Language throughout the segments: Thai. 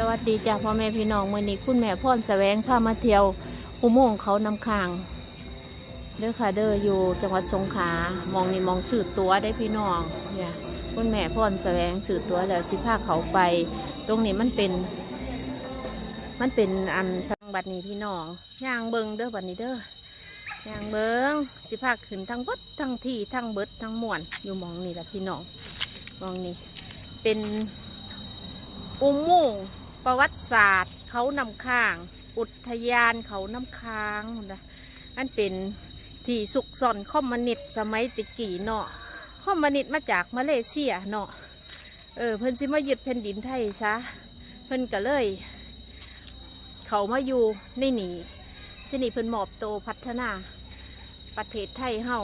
สวัสดีจ้าพ่อแม่พี่น้องมื่อนี้คุณแม่พ่อนแสวงพามาเที่ยวอุโมงค์เขานำคางเด้อค่ะเด้ออยู่จังหวัดสงขลามองนี่มองสื่อตัวได้พี่น้องเนี่ยคุณแม่พ่อนแสวงสื่อตัวแล้วสิพาเขาไป ตรงนี้มันเป็น มันเป็นอันจังหวัดนี้พี่น้องย่างเบิงเด้อบัดนี้เด้อย่างเบิงสิพาขึ้นทั้งบดทั้งที่ทั้งเบิดทั้งมวนอยู่มองนี่แหละพี่น้องมองนี่เป็นอุโมงค์ ประวัติศาสตร์เขานำค้าง อุทยานเขาน้ำค้างนะอันเป็นที่สุกซ่อนคอมมนิตสมัยตะกีเนาะคอมมนิตมาจากมาเลเซียเนาะเออเพิ่นสิมายึดแผ่นดินไทยซะเพิ่นก็เลย เขามาอยู่ในหนีที่นี่เพิ่นมอบโตพัฒนา ประเทศไทยเฮา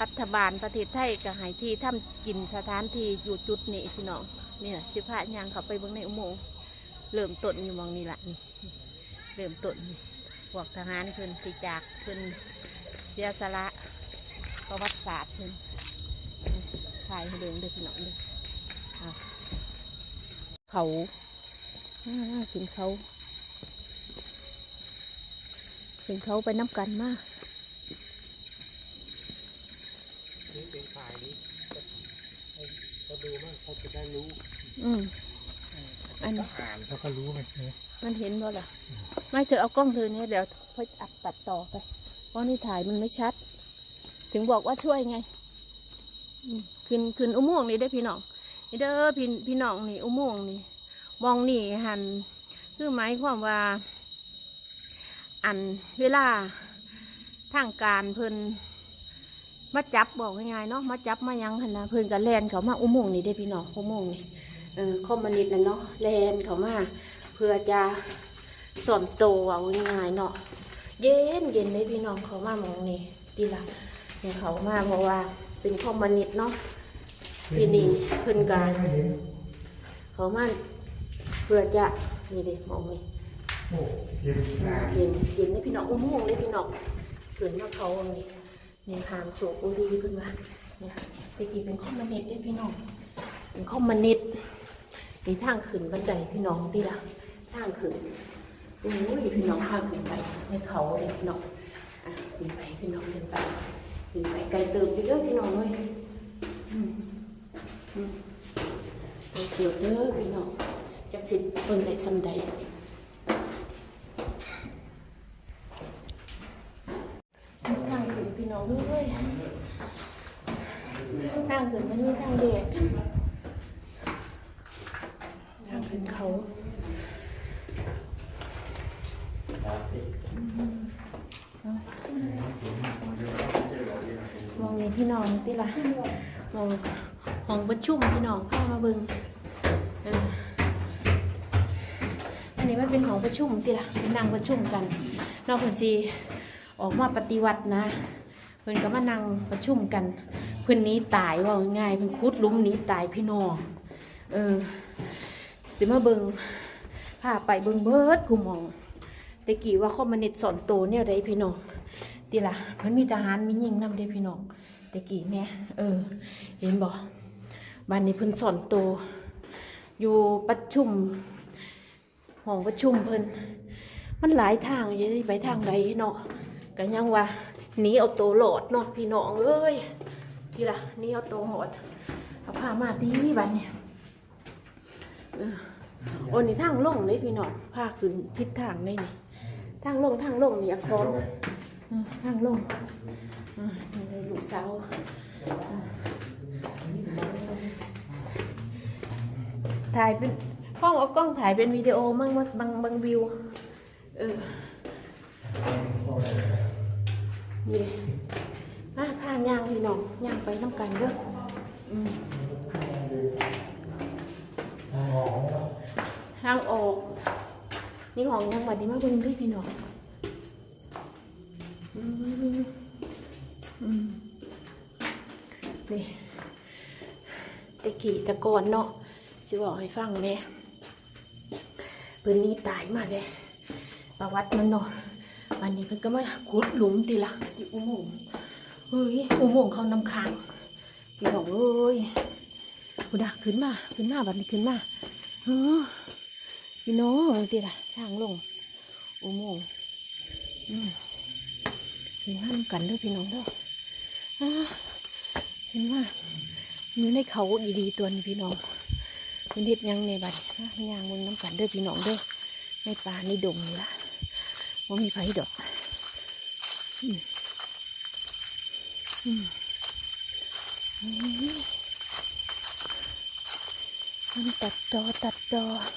รัฐบาลประเทศไทยก็ให้ที่ทำกินสถานที่อยู่จุดนี้พี่น้อง นี่ยสิพระยางเขาไปเบิ่งในอุโมงค์เริ่มต้นอยู่มองนี้ละนี่เริ่มต้นพวกทหารเพิ่นที่จากเพิ่นเสียสละประวัติศาสตร์เพิ่นถ่ายให้เดินเด้อพี่องเด้อเอาเขาอ่าขึ้นเขาขึ้นเขาไปน้ำกันมากนี่เป็นฝ่ายนี้ เขาดูมั่งเขาจะได้รู้อืม อันนี้อ่านเขาก็รู้ไหมเนี่ยมันเห็นบ่ล่ะ ไม่เธอเอากล้องเธอเนี่ยเดี๋ยวค่อยอัดตัดต่อไป เพราะนี่ถ่ายมันไม่ชัด ถึงบอกว่าช่วยไงอืมขึ้นขึ้นอุโมงค์นี่ได้อพี่น้องนี่เด้อพี่พี่น้องนี่ อุโมงค์นี่ มองนี่หันคือหมายความว่า อันเวลาทางการเพิ่น มาจับบอกง่ายๆเนาะมาจับมายังหันนะเพิ่นกับแลนเขามาอุโมงค์นี่ได้อพี่น้องอุโมงค์นี่เออคอมมานิดนะเนาะแลนเขามาเพื่อจะสอนโตวเอาง่ายๆเนาะเย็นเย็นเลยพี่น้องเขามามองนี่ดีละเนี่ยเขามาเพราะว่าเป็นคอมมานิดเนาะที่นี่เพิ่นการเขามาเพื่อจะนี่เด็มองนี่โอ้เย็นหนาเย็นเย็นเลยพี่น้องอุ้มงเลยพี่น้องเกิดมาเขาอัน นี่หามโศกอุดีเพิ่อนว่าเนี่ยตะกี้เป็นคอมมานิดได้พี่น้อง เป็นคอมมานิดมีทางขึ้นบันไดพี่น้องดีละทางขึ้นโอ้ยพี่น้องพาขึ้นไปในเขาเลยพี่น้องอะขึ้นไปพี่น้องขึ้นไปขึ้นไปไกลเติมไปเด้อพี่น้องเลยอืมอืมไปเกี่ยวเด้อพี่น้องจักสิเพิ่นได้สำใดทางขึ้ น้องเลยทางขึ้นมันมีทางเด็กทางขึ้นเขามองนี่พี่น้องติละมองห้องประชุมพี่น้องเข้ามาเบิงอันนี้มันเป็นห้องประชุมติละนั่งประชุมกันนอกเพิ่นสิออกมาปฏิวัตินะ เพิ่นก็มานั่งประชุมกัน เพิ่นนี้ตายว่าง่ายเพิ่นคุดลุมหนี้ตายพี่น้องเออสิมาเบิงพาไปเบิงเบิดกูมองตะกี้ว่าคอมมานิสต์สอนโตเนี่ยได้พี่น้องดีละเพิ่นมีทหารมียิงนำเด้พี่น้องต่กี้แม่เออ เห็นบ่บ้านนี้เพิ่นสอนโตอยู่ประชุมห้องประชุมเพิ่นมันหลายทางจะไปทางใดเนาะก็ยังว่า นีเอาโตวหลอดเนาะพี่น้องเอ้ยดีละนีเอาโตวหอดเอาผ้ามาตีบ้านนี้เออโอ้นี่ทางลงเลยพี่น้องผ้าขึ้นทิศทางเลยนี่ทางลงทางลงนี่อักษรอืมนั่งลงอ่านี่เลยลูกสาวอ่าถ่ายเป็นกล้องเอากล้องถ่ายเป็นวิดีโอมั่งว่าบางบางวิวเออ นี่เลยมาพาย่างพี่น้องย่างไปน้ำกันเด้ออืมทางออก นี่ของยังบัดนี้มาเบิ่งด้วยพี่น้องอืมอืมนี่ตะกี้ตะกอนเนาะจะบอกให้ฟังเนี่ยเพิ่นนี้ตายมาเลยประวัติมันเนาะ วันนี้เพิ่นก็มาขุดหลุมทีละที่อุโมงค์เฮ้ยอุโมงค์เขานำค้างพี่น้องเอ้ยบุดาขึ้นมาขึ้นมาบัดนี้ขึ้นมาเออพี่น้องติละทางลง อุโมงค์อืมเห็นว่าน้ำกันเด้อพี่น้องเด้อเห็นว่าอยู่ในเขาอีดีตัวนี้พี่น้องเป็นเห็ดยังในบัดนี้นย่างมึงน้ำกันเด้อพี่น้องเด้อในป่าในดงนี่ละ ว่ามีไฟดอกมันตัดจอตัดจออะ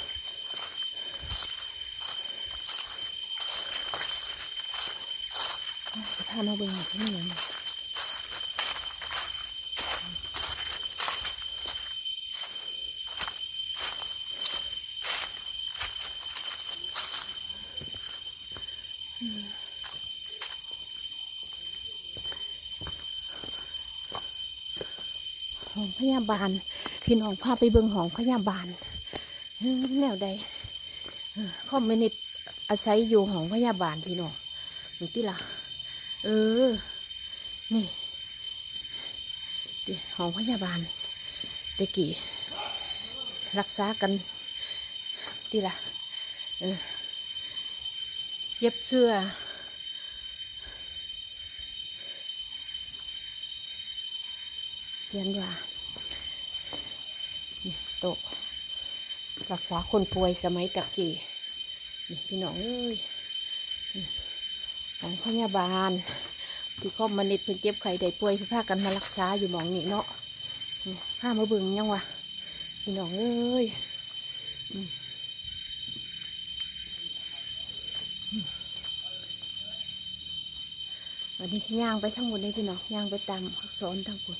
พามาเบิ่งหน่อยที่นี่ยัง ห้องพยาบาล พี่น้องพาไปเบิ่งห้องพยาบาลแนวใดเออคอมมินิตอาศัยอยู่ห้องพยาบาลพี่น้องนี่ติล่ะเออ นี่ห้องพยาบาลเด็กี่รักษากันติล่ะเออเย็บเสื้อ เรียนว่านี่โต๊ะรักษาคนป่วยสมัยตะกี้นี่พี่น้องเอ้ยของพยาบาล ที่คอมมานิดเพิ่นเจ็บไข้ได้ป่วยเพิ่นพากันมารักษาอยู่หมองนี่เนาะนี่พามาเบิ่งยังวะพี่น้องเอ้ยอันนี้สิย่างไปทั้งหมดเลยพี่น้องย่างไปตามอักษรทั้งหมด